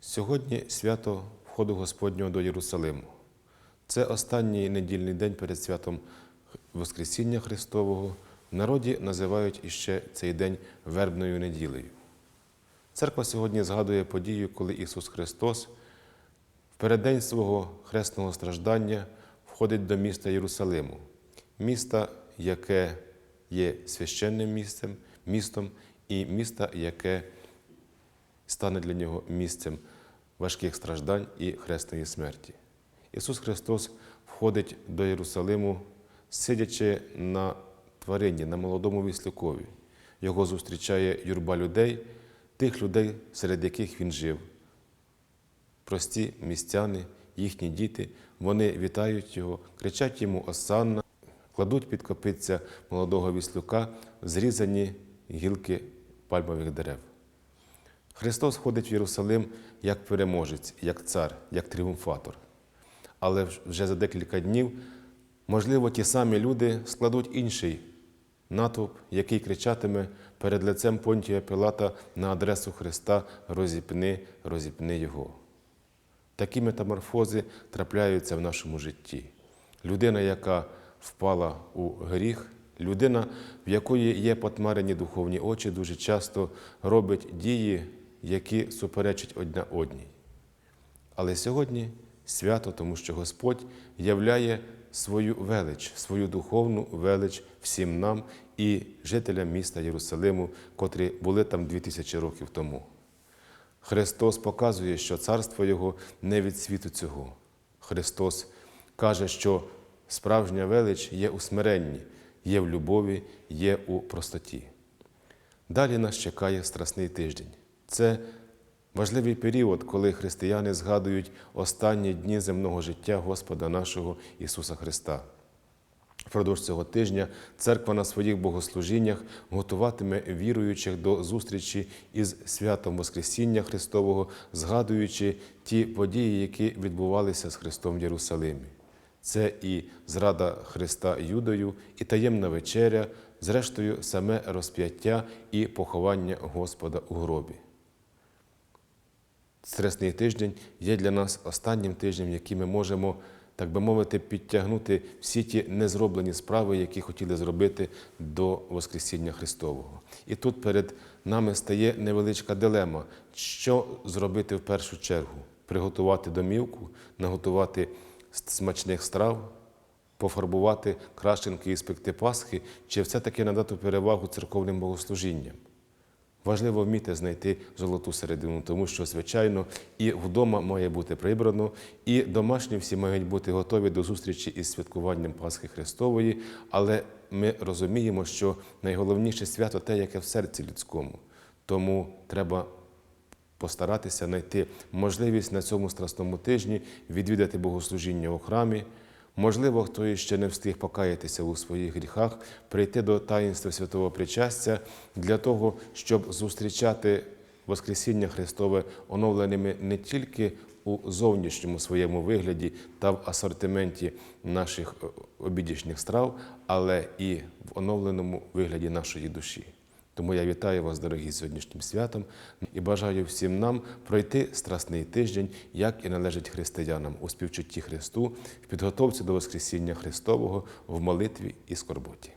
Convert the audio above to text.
Сьогодні свято входу Господнього до Єрусалиму. Це останній недільний день перед святом Воскресіння Христового. В народі називають іще цей день вербною неділею. Церква сьогодні згадує подію, коли Ісус Христос в переддень свого хресного страждання входить до міста Єрусалиму, міста, яке є священним місцем, містом, і міста, яке стане для нього місцем важких страждань і хресної смерті. Ісус Христос входить до Єрусалиму, сидячи на тварині, на молодому віслюкові. Його зустрічає юрба людей, тих людей, серед яких він жив. Прості містяни, їхні діти, вони вітають його, кричать йому Осанна, кладуть під копиця молодого віслюка зрізані гілки пальмових дерев. Христос ходить в Єрусалим як переможець, як цар, як тріумфатор. Але вже за декілька днів, можливо, ті самі люди складуть інший натовп, який кричатиме перед лицем Понтія Пилата на адресу Христа розіпни, розіпни Його. Такі метаморфози трапляються в нашому житті. Людина, яка впала у гріх, людина, в якої є потмарені духовні очі, дуже часто робить дії, які суперечать одна одній. Але сьогодні свято, тому що Господь являє свою велич, свою духовну велич всім нам і жителям міста Єрусалиму, котрі були там 2000 років тому. Христос показує, що царство Його не від світу цього. Христос каже, що справжня велич є у смиренні, є в любові, є у простоті. Далі нас чекає страсний тиждень. Це важливий період, коли християни згадують останні дні земного життя Господа нашого Ісуса Христа. Впродовж цього тижня церква на своїх богослужіннях готуватиме віруючих до зустрічі із святом Воскресіння Христового, згадуючи ті події, які відбувалися з Христом в Єрусалимі. Це і зрада Христа Юдою, і таємна вечеря, зрештою, саме розп'яття і поховання Господа у гробі. Стресний тиждень є для нас останнім тижнем, який ми можемо, так би мовити, підтягнути всі ті незроблені справи, які хотіли зробити до Воскресіння Христового. І тут перед нами стає невеличка дилема, що зробити в першу чергу: приготувати домівку, наготувати смачних страв, пофарбувати крашенки і спекти Пасхи, чи все-таки надати перевагу церковним богослужінням. Важливо вміти знайти золоту середину, тому що, звичайно, і вдома має бути прибрано, і домашні всі мають бути готові до зустрічі із святкуванням Пасхи Христової, але ми розуміємо, що найголовніше свято те, яке в серці людському. Тому треба постаратися знайти можливість на цьому страсному тижні відвідати богослужіння у храмі. Можливо, хто ще не встиг покаятися у своїх гріхах, прийти до таїнства святого причастя для того, щоб зустрічати Воскресіння Христове оновленими не тільки у зовнішньому своєму вигляді та в асортименті наших обідішніх страв, але і в оновленому вигляді нашої душі. Тому я вітаю вас, дорогі, сьогоднішнім святом і бажаю всім нам пройти страсний тиждень, як і належить християнам у співчутті Христу, в підготовці до Воскресіння Христового в молитві і скорботі.